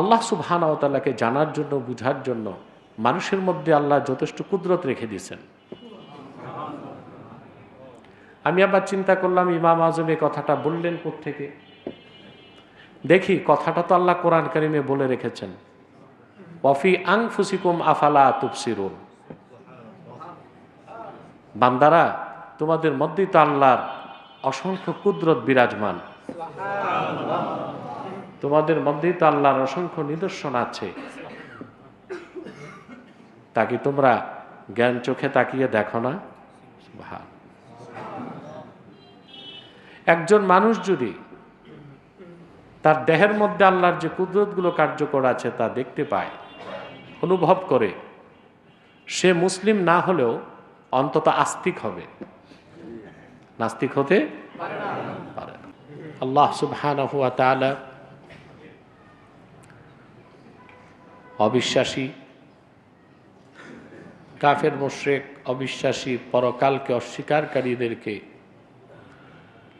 আল্লাহ সুবহানাওতালাকে জানার জন্য, বুঝার জন্য মানুষের মধ্যে আল্লাহ যথেষ্ট কুদরত রেখে দিয়েছেন। আমি আবার চিন্তা করলাম, ইমাম আজম এই কথাটা বললেন থেকে দেখি, কথাটা তো আল্লাহ কোরআন কারিমে বলে রেখেছেন। ওয়াফি আং ফুসিকুম আফালা তুপসিরুন বান্দারা, তোমাদের মধ্যেই তো আল্লাহর অসংখ্য কুদরত বিরাজমান। তোমাদের মধ্যেই তো আল্লাহর অসংখ্য নিদর্শন আছে। তা কি তোমরা জ্ঞান চোখে তাকিয়ে দেখো না? ভাব একজন মানুষ যদি তার দেহের মধ্যে আল্লাহর যে কুদরতগুলো কার্যকর আছে তা দেখতে পায়, অনুভব করে, সে মুসলিম না হলেও অন্তত আস্তিক হবে। নাস্তিক হতে পারে আল্লাহ সুবহানাহু ওয়া তাআলা অবিশ্বাসী, কাফের মোশরেক অবিশ্বাসী পরকালকে অস্বীকারীদেরকে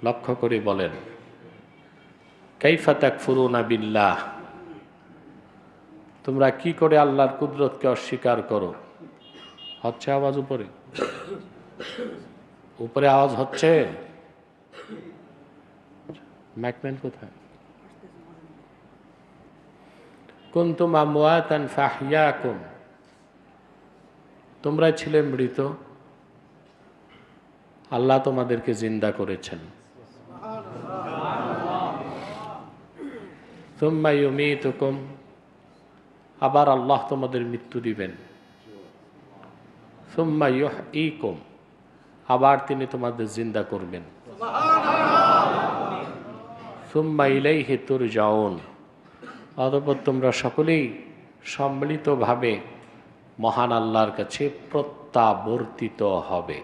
লক্ষ্য করে বলেন কাইফাতাক ফুরুনা বিল্লাহ, তোমরা কি করে আল্লাহর কুদরতকে অস্বীকার করো? হচ্ছে আওয়াজ উপরে। উপরে আওয়াজ হচ্ছে? ম্যাকম্যান কোথায়? কুন্তুম আমওয়াতান ফাহিয়াকুম তোমরা ছিলে মৃত। আল্লাহ তোমাদেরকে জিন্দা করেছেন। ইউমিতুকুম। আবার আল্লাহ তোমাদের মৃত্যু দিবেন। সুম্মা ইউহইকুম। আবার তিনি তোমাদের জিন্দা করবেন। সুম্মা ইলাইহি তুরজাউন। অতঃপর তোমরা সকলেই সম্মিলিতভাবে মহান আল্লাহর কাছে প্রত্যাবর্তিত হবে।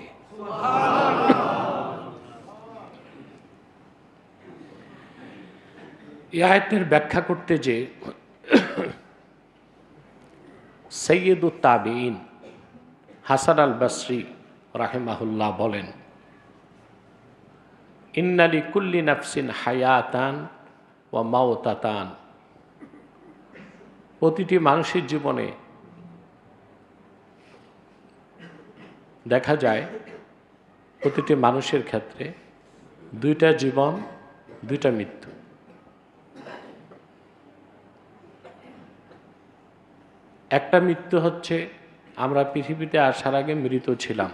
আয়তের ব্যাখ্যা করতে যে সৈয়দুত তাবিন হাসান আল বসরি রাহেমাহুল্লাহ বলেন, ইন্নালি কুল্লি নাফসিন হায়াতান ও মাওতাতান প্রতিটি মানুষের জীবনে দেখা যায় প্রতিটি মানুষের ক্ষেত্রে দুইটা জীবন, দুইটা মৃত্যু। একটা মৃত্যু হচ্ছে আমরা পৃথিবীতে আসার আগে মৃত ছিলাম।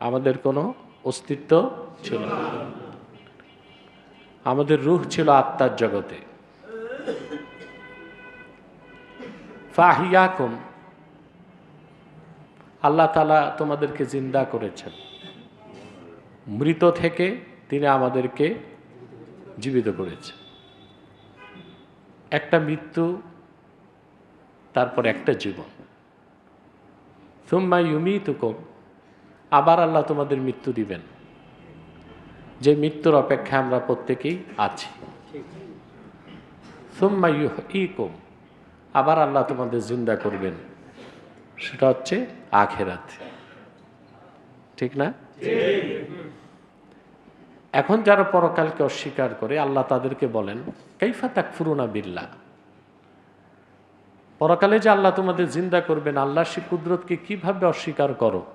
আমাদের কোনো অস্তিত্ব ছিল না। আমাদের রুহ ছিল আত্মার জগতে। ফাহিয়াকুম। আল্লাহ তালা তোমাদেরকে জিন্দা করেছেন। মৃত থেকে তিনি আমাদেরকে জীবিত করেছেন। একটা মৃত্যু, তারপর একটা জীবন। সুম্মা ইউমিতুকুম, আবার আল্লাহ তোমাদের মৃত্যু দিবেন। যে মৃত্যুর অপেক্ষায় আমরা প্রত্যেকেই আছি। সুম্মা ইউকুম আবার আল্লাহ তোমাদের জিন্দা করবেন। সেটা হচ্ছে আখেরাত। ঠিক না? এখন যারা পরকালকে অস্বীকার করে আল্লাহ তাদেরকে বলেন কাইফা তাক ফুরুনা বিল্লা পরকালে যে আল্লাহ তোমাদের জিন্দা করবেন আল্লাহ সে কুদরতকে কীভাবে অস্বীকার করো?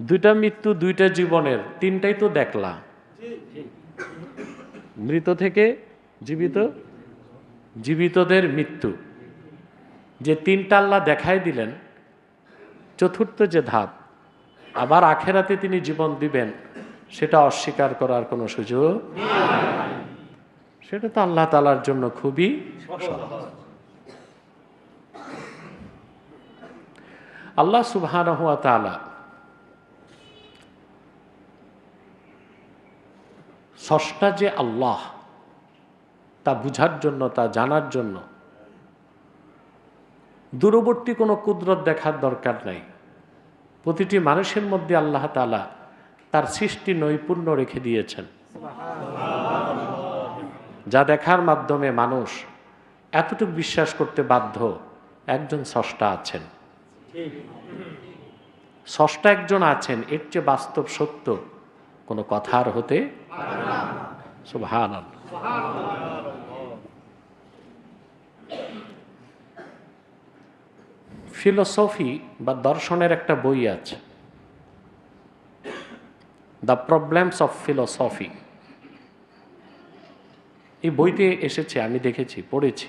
দুইটা মৃত্যু দুইটা জীবনের তিনটাই তো দেখলা। মৃত থেকে জীবিত জীবিতদের মৃত্যু। যে তিনটা আল্লাহ দেখাই দিলেন, চতুর্থ যে ধাপ, আবার আখেরাতে তিনি জীবন দিবেন, সেটা অস্বীকার করার কোনো সুযোগ সেটা তো আল্লাহ তালার জন্য খুবই আল্লাহ সুবহান হুয়া তালা ষষ্ঠা যে আল্লাহ তা বুঝার জন্য, তা জানার জন্য। দূরবর্তী কোনো কুদরত দেখার দরকার নাই। প্রতিটি মানুষের মধ্যে আল্লাহ তালা তার সৃষ্টি নৈপুণ্য রেখে দিয়েছেন। যা দেখার মাধ্যমে মানুষ এতটুকু বিশ্বাস করতে বাধ্য একজন স্রষ্টা আছেন। স্রষ্টা একজন আছেন, এর চেয়ে বাস্তব সত্য কোনো কথার হতে সুবহান ফিলোসফি বা দর্শনের একটা বই আছে। দ্য প্রবলেমস অফ ফিলোসফি এই বইতে এসেছে, আমি দেখেছি, পড়েছি।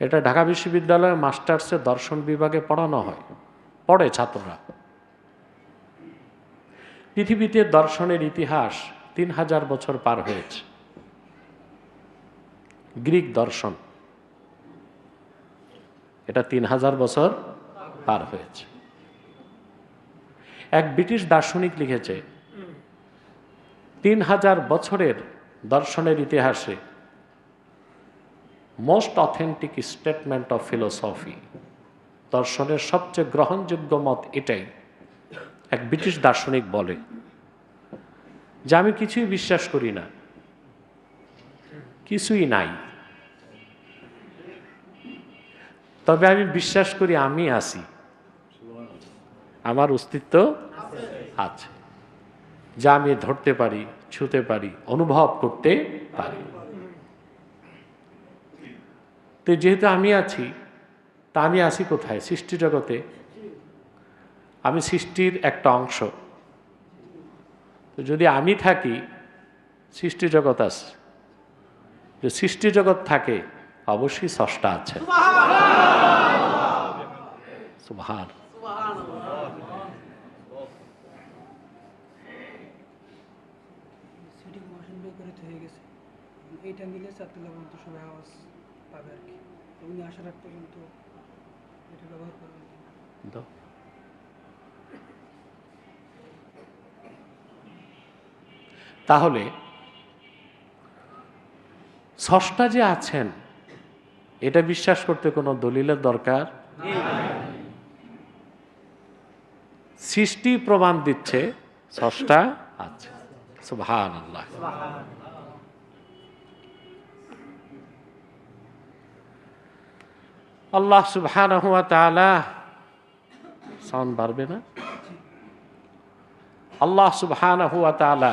এটা ঢাকা বিশ্ববিদ্যালয়ে মাস্টার্সে দর্শন বিভাগে পড়ানো হয়। পড়ে ছাত্ররা। পৃথিবীতে দর্শনের ইতিহাস তিন হাজার বছর পার হয়েছে। গ্রিক দর্শন। এটা তিন হাজার বছর পার হয়েছে। এক ব্রিটিশ দার্শনিক লিখেছে, তিন হাজার বছরের দর্শনের ইতিহাসে most authentic statement of philosophy দর্শনের সবচেয়ে গ্রহণযোগ্য মত এটাই, এক ব্রিটিশ দার্শনিক বলে, যে আমি কিছুই বিশ্বাস করি না, কিছুই নাই। তবে আমি বিশ্বাস করি আমি আছি। আমার অস্তিত্ব আছে। যা আমি ধরতে পারি, ছুতে পারি, অনুভব করতে পারি। তো যেহেতু আমি আছি, তা আমি আছি কোথায়? সৃষ্টি জগতে। আমি সৃষ্টির একটা অংশ। তো যদি আমি থাকি, সৃষ্টি জগৎ আছে। যে সৃষ্টি জগৎ থাকে অবশ্যই স্রষ্টা আছে সুবহান। সিটি মহাসেন বের করে গেছে এইটা মিলে চারতলা পর্যন্ত সবাই আওয়াজ পাবে আর কি উনি আসার আগ পর্যন্ত এটা ব্যবহার তাহলে স্রষ্টা যে আছেন এটা বিশ্বাস করতে কোনো দলিলের দরকার? সৃষ্টি প্রমাণ দিচ্ছে স্রষ্টা আছে। সুবহান আল্লাহ আল্লাহ তাআলা সাউন্ড বাড়বে না? আল্লাহ তাআলা।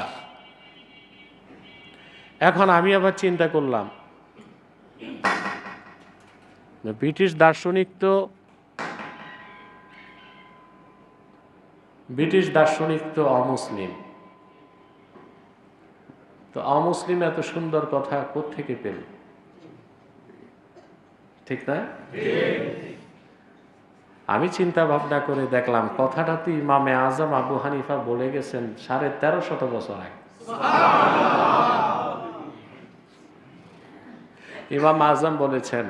এখন আমি আবার চিন্তা করলাম ব্রিটিশ দার্শনিক তো ব্রিটিশ দার্শনিক তো অমুসলিম। তো অমুসলিম এত সুন্দর কথা কোত্থেকে পেল? ঠিক না? আমি চিন্তা ভাবনা করে দেখলাম কথাটা তো ইমামে আজম আবু হানিফা বলে গেছেন সাড়ে তেরো শত বছর আগে। ইমাম আজম বলেছেন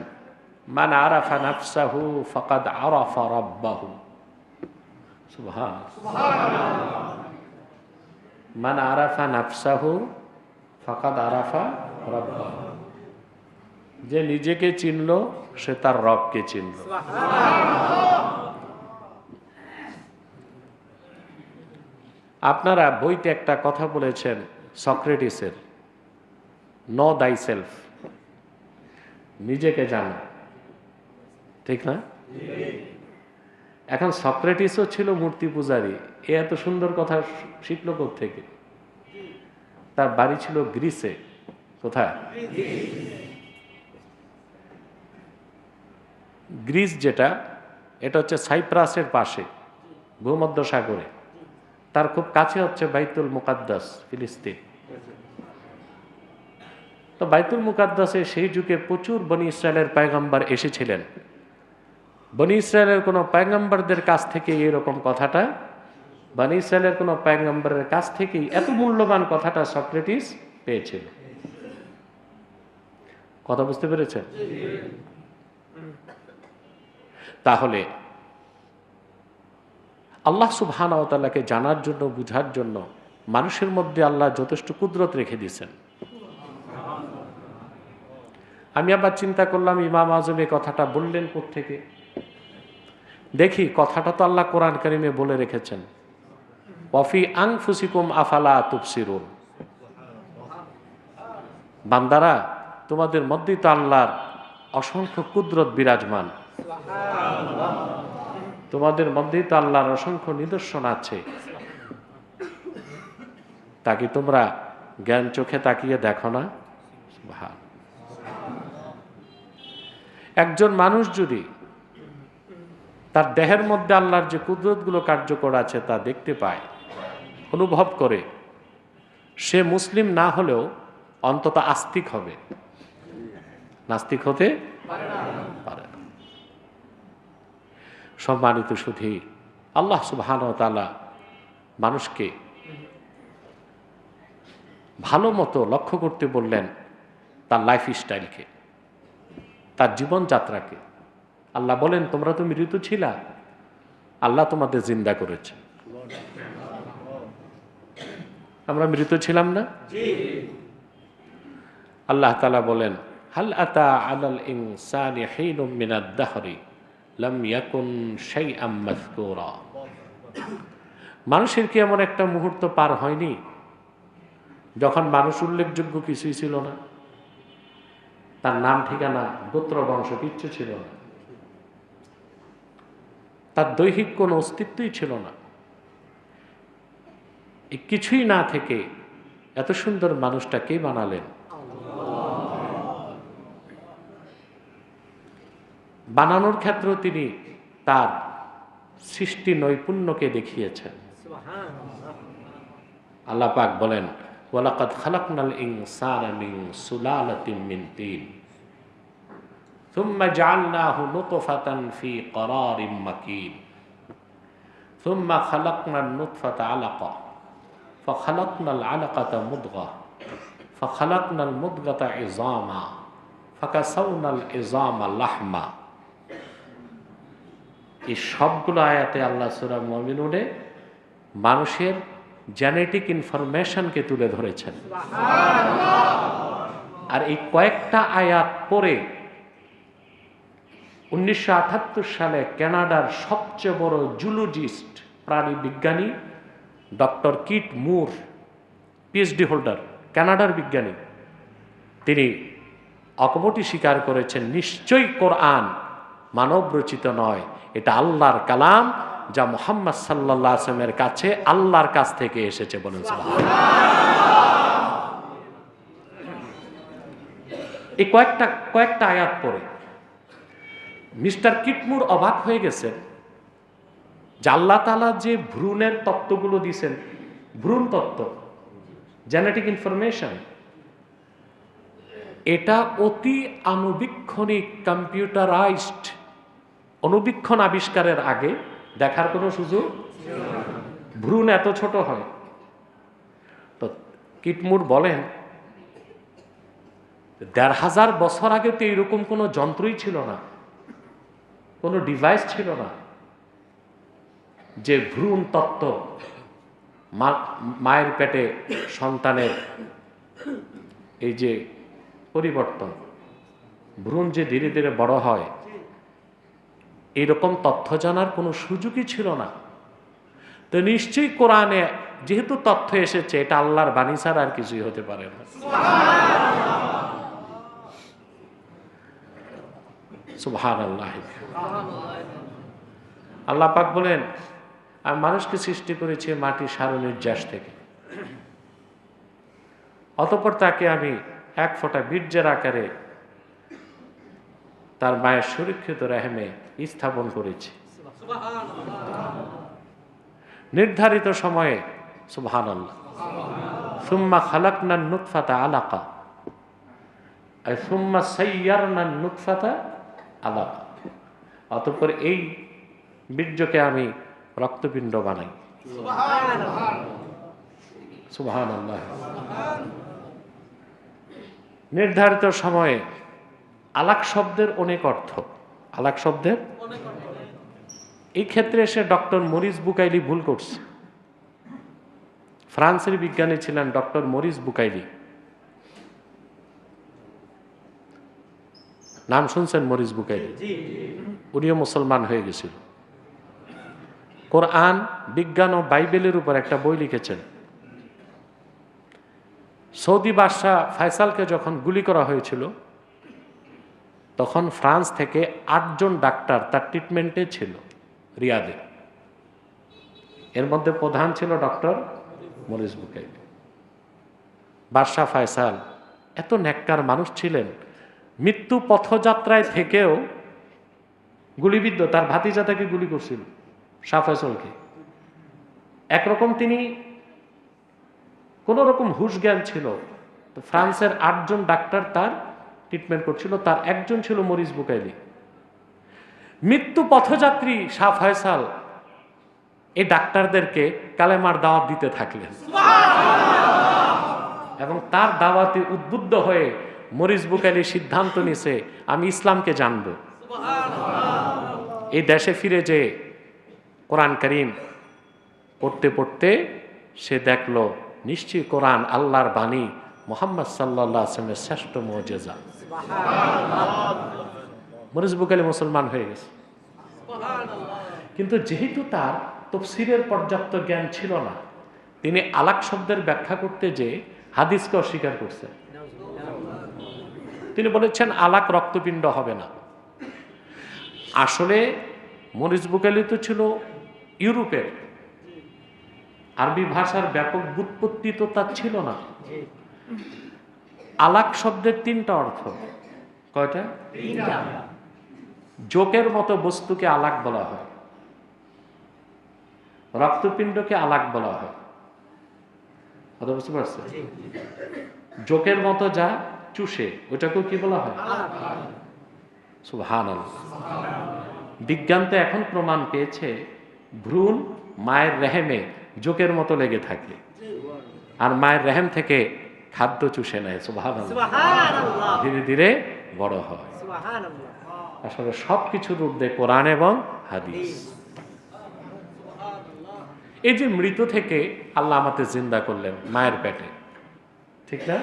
মান আরাফা নাফসাহু ফাকাদ আরাফা রাব্বাহু। মান আরাফা নাফসাহু ফাকাদ আরাফা রাব্বাহু। যে নিজেকে চিনল, সে তার রবকে চিনলো। আপনারা বইতে একটা কথা বলেছেন, সক্রেটিসের নো দাই সেলফ নিজেকে জানো। ঠিক না? এখন সক্রেটিসও ছিল মূর্তি পূজারী। এ এত সুন্দর কথা শিখল থেকে তার বাড়ি ছিল গ্রিসে। কোথায়? গ্রিস যেটা, এটা হচ্ছে সাইপ্রাসের পাশে ভূমধ্য সাগরে তার খুব কাছে হচ্ছে বাইতুল মুকাদ্দাস, ফিলিস্তিন। তো বাইতুল মুকাদ্দাসে সেই যুগে প্রচুর বনি ইসরায়েলের পায়গাম্বার এসেছিলেন। বনি ইসরায়েলের কোনো পায়গাম্বারদের কাছ থেকে এরকম কথাটা? বনি ইসরায়েলের কোনো পায়গাম্বারের কাছ থেকেই এত মূল্যবান কথাটা সক্রেটিস পেয়েছিল। কথা বুঝতে পেরেছেন? তাহলে আল্লাহ সুবহানাওতালাকে জানার জন্য, বুঝার জন্য মানুষের মধ্যে আল্লাহ যথেষ্ট কুদরত রেখে দিয়েছেন। আমি আবার চিন্তা করলাম, ইমাম আজম এই কথাটা বললেন থেকে দেখি, কথাটা তো আল্লাহ কোরআন কারিমে বলে রেখেছেন। অফি আং ফুসিকুম আফালা তুপসিরুন বান্দারা, তোমাদের মধ্যেই তো আল্লাহর অসংখ্য কুদরত বিরাজমান। তোমাদের মধ্যেই তো আল্লাহর অসংখ্য নিদর্শন আছে। তাকে তোমরা জ্ঞান চোখে তাকিয়ে দেখো না? একজন মানুষ যদি তার দেহের মধ্যে আল্লাহর যে কুদরতগুলো কার্যকর আছে তা দেখতে পায়, অনুভব করে। সে মুসলিম না হলেও অন্তত আস্তিক হবে। নাস্তিক হতে পারে সম্মানিত সুধী, আল্লাহ সুবহান তালা মানুষকে ভালো মতো লক্ষ্য করতে বললেন তার লাইফ স্টাইলকে তার জীবনযাত্রাকে। আল্লাহ বলেন তোমরা তো মৃত ছিলা। আল্লাহ তোমাদের জিন্দা করেছে। আমরা মৃত ছিলাম না? আল্লাহ তালা বলেন হাল আতা আলাল ইনসানি হিনুম মিনাদ দাহরি লাম ইয়াকুন শাইআম মাযকুরা। মানুষের কি এমন একটা মুহূর্ত পার হয়নি যখন মানুষ উল্লেখযোগ্য কিছুই ছিল না? তার নাম ঠিকানা গোত্র বংশ কিচ্ছু ছিল না। তার দৈহিক কোনো অস্তিত্বই ছিল না। কিছুই না থেকে এত সুন্দর মানুষটা কে বানালেন? বানানোর ক্ষেত্রেও তিনি তার সৃষ্টি নৈপুণ্যকে দেখিয়েছেন। আল্লাহ পাক বলেন, ওয়ালাকাদ খালাকনাল ইনসানা মিন সুলালাতিন মিন তিন। ثم جعلناه نطفة في قرار مكين ثم خلقنا النطفة علقة فخلقنا العلقة مضغة فخلقنا المضغة عظاما فكسونا العظام لحما এই সবগুলো আয়াতে আল্লাহ সুরা মমিনুনে মানুষের জেনেটিক ইনফরমেশনকে তুলে ধরেছেন আর এই কয়েকটা আয়াত পরে উনিশশো আটাত্তর সালে কানাডার সবচেয়ে বড় জুলজিস্ট প্রাণী বিজ্ঞানী doctor Keith Moore PhD holder কানাডার বিজ্ঞানী। তিনি অকপটি স্বীকার করেছেন, নিশ্চয়ই কোরআন মানব রচিত নয়। এটা আল্লাহর কালাম যা মোহাম্মদ সাল্লাহ আসলামের কাছে আল্লাহর কাছ থেকে এসেছে, বলেন এই কয়েকটা কয়েকটা আয়াত পরে মিস্টার কিটমুর অবাক হয়ে গেছেন। যে আল্লাহ তালা যে ভ্রূণের তত্ত্বগুলো দিয়েছেন, ভ্রূণ তত্ত্ব জেনেটিক ইনফরমেশন এটা অতি আনুবীক্ষণিক কম্পিউটারাইজড অনুবীক্ষণ আবিষ্কারের আগে দেখার কোনো সুযোগ? ভ্রূণ এত ছোট হয়। তো কিটমুর বলেন, দেড় হাজার বছর আগে তো এইরকম কোনো যন্ত্রই ছিল না। কোনো ডিভাইস ছিল না যে ভ্রূণ তত্ত্ব মায়ের পেটে সন্তানের এই যে পরিবর্তন, ভ্রূণ যে ধীরে ধীরে বড় হয়, এরকম তথ্য জানার কোনো সুযোগই ছিল না। তো নিশ্চয়ই কোরআনে যেহেতু তথ্য এসেছে, এটা আল্লাহর বাণী ছাড়া আর কিছুই হতে পারে না। আল্লাহ আল্লাহ পাক বলেন আমি মানুষকে সৃষ্টি করেছি মাটি সারণের জ্যাস থেকে। অতপর তাকে আমি এক ফোঁটা বীর্যের আকারে তার মায়ের সুরক্ষিত রেহেমে স্থাপন করেছি। নির্ধারিত সময়ে সুবহান আল্লাহ সুম্মা খালাকনান নুৎফাতা আলাকা। সুম্মা সাইয়ারনান নুৎফাতা আলাকা অতঃপর এই বীর্যকে আমি রক্তপিণ্ড বানাই। সুবহান আল্লাহ নির্ধারিত সময়ে আলাক শব্দের অনেক অর্থ। আলাক শব্দের? এই ক্ষেত্রে এসে ডক্টর মরিস বুকাইলি ভুল করছে। ফ্রান্সের বিজ্ঞানী ছিলেন ডক্টর মরিস বুকাইলি। নাম শুনছেন মরিস বুকাইলি উনিও মুসলমান হয়ে গেছিল। কোরআন বিজ্ঞান ও বাইবেলের উপর একটা বই লিখেছেন। সৌদি বাদশাহ ফাইসালকে যখন গুলি করা হয়েছিল তখন ফ্রান্স থেকে আটজন ডাক্তার তার ট্রিটমেন্টে ছিল রিয়াদে। এর মধ্যে প্রধান ছিল ডক্টর মরিস বুকাই বাদশাহ ফায়সাল এত নেককার মানুষ ছিলেন মৃত্যু পথযাত্রায় থেকেও গুলিবিদ্ধ তার ভাতিজা তাকে গুলি করছিল শাহ ফয়সলকে। একরকম তিনি কোন রকম হুশ জ্ঞান ছিল তো ফ্রান্সের আটজন ডাক্তার তার ট্রিটমেন্ট করছিল তার একজন ছিল মরিস বুকাইলি। মৃত্যু পথযাত্রী শাহ ফয়সাল এই ডাক্তারদেরকে কালেমার দাওয়াত দিতে থাকলেন। এবং তার দাওয়াতে উদ্বুদ্ধ হয়ে মরিস বুকাইলি সিদ্ধান্ত নিছে, আমি ইসলামকে জানব। এই দেশে ফিরে যে কোরআন করিম পড়তে পড়তে সে দেখল, নিশ্চয়ই কোরআন আল্লাহর বাণী মোহাম্মদ সাল্লাহ আসলামের শ্রেষ্ঠ মজেজা। মরিস বুকালি মুসলমান হয়ে গেছে। কিন্তু যেহেতু তার তফসিরের পর্যাপ্ত জ্ঞান ছিল না, তিনি আলাক শব্দের ব্যাখ্যা করতে যে হাদিসকে অস্বীকার করছেন তিনি বলেছেন আলাক রক্তপিণ্ড হবে না। আসলে মরিস বুকালি তো ছিল ইউরোপের। আরবি ভাষার ব্যাপক বুৎপত্তি তো তার ছিল না। আলাক শব্দের তিনটা অর্থ। কয়টা? জোকের মতো বস্তুকে আলাক বলা হয়। রক্তপিণ্ডকে আলাক বলা হয়। কথা বুঝতে পারছে জোকের মতো যা চুষে ওটাকেও কি বলা হয়? সুবহান বিজ্ঞান তো এখন প্রমাণ পেয়েছে ভ্রূণ মায়ের রেহেমে জোকের মতো লেগে থাকে। আর মায়ের রেহেম থেকে খাদ্য চুষে নেয় সুবহান ধীরে ধীরে বড় হয়। আসলে সব কিছুর ঊর্ধ্বে কোরআন এবং হাদিস। এই যে মৃত থেকে আল্লাহ আমাদের জিন্দা করলেন মায়ের পেটে ঠিক না?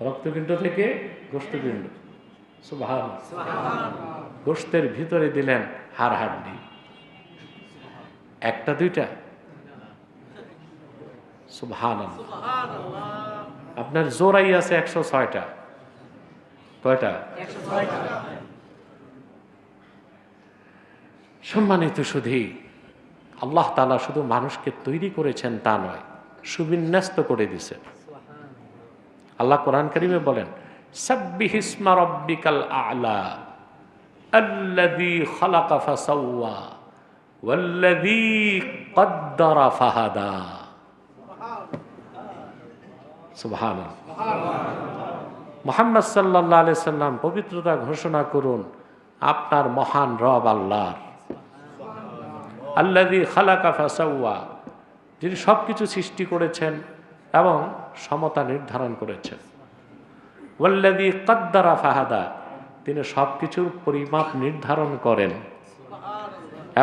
রক্তপিণ্ড থেকে গোষ্ঠপিণ্ড। গোষ্ঠের ভিতরে দিলেন হাড় হাড্ডি। একটা দুইটা? আপনার জোরাই আছে একশো ছয়টা। কয়টা? সম্মানিত শুধু আল্লাহ তালা শুধু মানুষকে তৈরি করেছেন তা নয় সুবিন্যস্ত করে দিছেন আল্লাহ কোরআন করিমে বলেন রব্বিকাল আলা ফাহাদা। সুবহান মোহাম্মদ সাল্লাহ আলি সাল্লাম পবিত্রতা ঘোষণা করুন, আপনার মহান রব আল্লাহর। আল্লাদি খালাকা ফাসাউয়া যিনি সব কিছু সৃষ্টি করেছেন এবং সমতা নির্ধারণ করেছেন। ওয়াল্লাদি কদ্দারা ফাহাদা তিনি সব কিছুর পরিমাপ নির্ধারণ করেন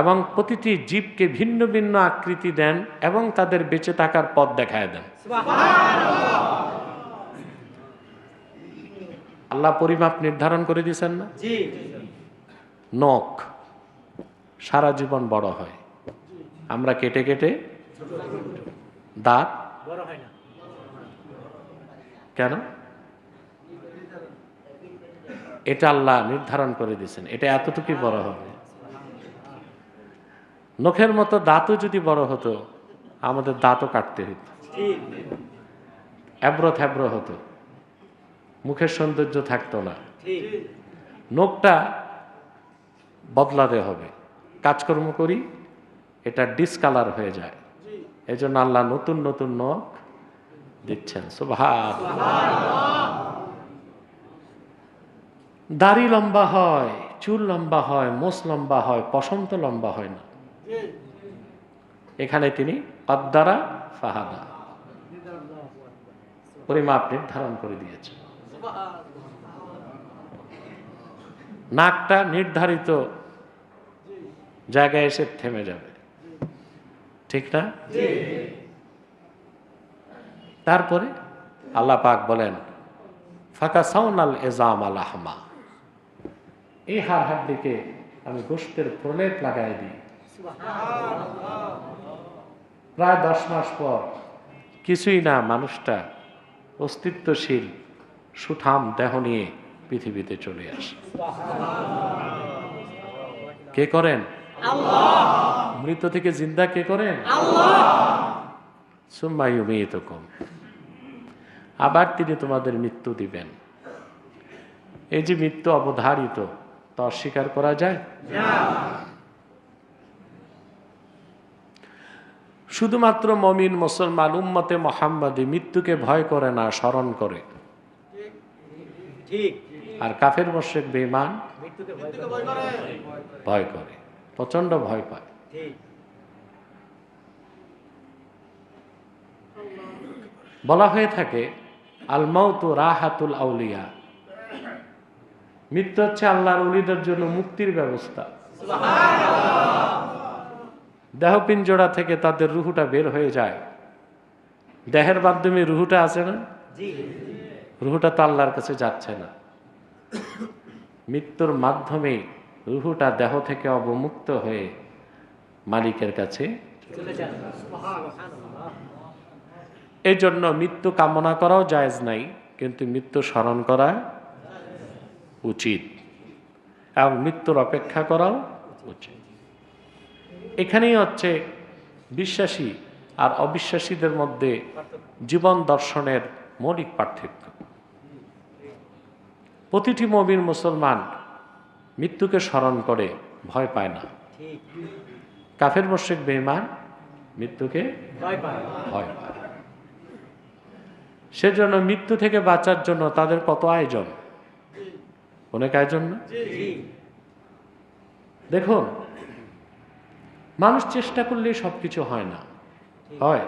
এবং প্রতিটি জীবকে ভিন্ন ভিন্ন আকৃতি দেন এবং তাদের বেঁচে থাকার পথ দেখায় দেন। আল্লাহ পরিমাপ নির্ধারণ করে দিয়েছেন না? নখ সারা জীবন বড় হয়। আমরা কেটে কেটে দাঁত কেন? এটা আল্লাহ নির্ধারণ করে দিয়েছেন। এটা এতটুকুই বড় হবে। নখের মতো দাঁতও যদি বড় হতো, আমাদের দাঁতও কাটতে হতো অ্যাব্রো থ্যাব্রো হতো। মুখের সৌন্দর্য থাকতো না। নখটা বদলাতে হবে। কাজকর্ম করি, এটা ডিসকালার হয়ে যায়। এই জন্য আল্লাহ নতুন নতুন নখ দিচ্ছেন। সুভাষ দাড়ি লম্বা হয়, চুল লম্বা হয়, মোষ লম্বা হয় পশন্ত লম্বা হয় না। এখানে তিনি অদ্দারা ফাহাদা। পরিমাপ নির্ধারণ করে দিয়েছেন। নাকটা নির্ধারিত জায়গায় এসে থেমে যাবে। ঠিক না? তারপরে আল্লাহ পাক বলেন ফাঁকা সাউনাল এজাম আল আহমা। এই হাড় হাড্ডিকে আমি গোষ্ঠের প্রলেপ লাগাই দিই। প্রায় দশ মাস পর কিছুই না মানুষটা অস্তিত্বশীল সুঠাম দেহ নিয়ে পৃথিবীতে চলে আসে। কে করেন? মৃত থেকে জিন্দা কে করেন? সুম্মায়ুমিতকুম আবার তিনি তোমাদের মৃত্যু দিবেন। এই যে মৃত্যু অবধারিত তা অস্বীকার করা যায়? শুধুমাত্র মমিন মুসলমান উম্মতে মোহাম্মদী মৃত্যুকে ভয় করে না স্মরণ করে। আর কাফের মোশেক বেমান ভয় করে। প্রচণ্ড ভয় পায়। বলা হয়ে থাকে আল মাউতু রাহাতুল আউলিয়া। মৃত্যু হচ্ছে আল্লাহর উলিদের জন্য মুক্তির ব্যবস্থা। দেহ পিঞ্জোড়া থেকে তাদের রুহুটা বের হয়ে যায়। দেহের মাধ্যমে রুহুটা আছে না? রুহুটা তো আল্লাহর কাছে যাচ্ছে না। মৃত্যুর মাধ্যমে রুহুটা দেহ থেকে অবমুক্ত হয়ে মালিকের কাছে এই জন্য মৃত্যু কামনা করাও জায়েজ নাই কিন্তু মৃত্যু স্মরণ করা উচিত এবং মৃত্যুর অপেক্ষা করাও উচিত। এখানেই হচ্ছে বিশ্বাসী আর অবিশ্বাসীদের মধ্যে জীবন দর্শনের মৌলিক পার্থক্য। প্রতিটি মবির মুসলমান মৃত্যুকে স্মরণ করে ভয় পায় না। কাফের মোশেক বেমান মৃত্যুকে ভয় পায় ভয় পায় সেজন্য মৃত্যু থেকে বাঁচার জন্য তাদের কত আয়োজন? অনেক আয়োজন না? দেখুন মানুষ চেষ্টা করলে সবকিছু হয় না। হয়।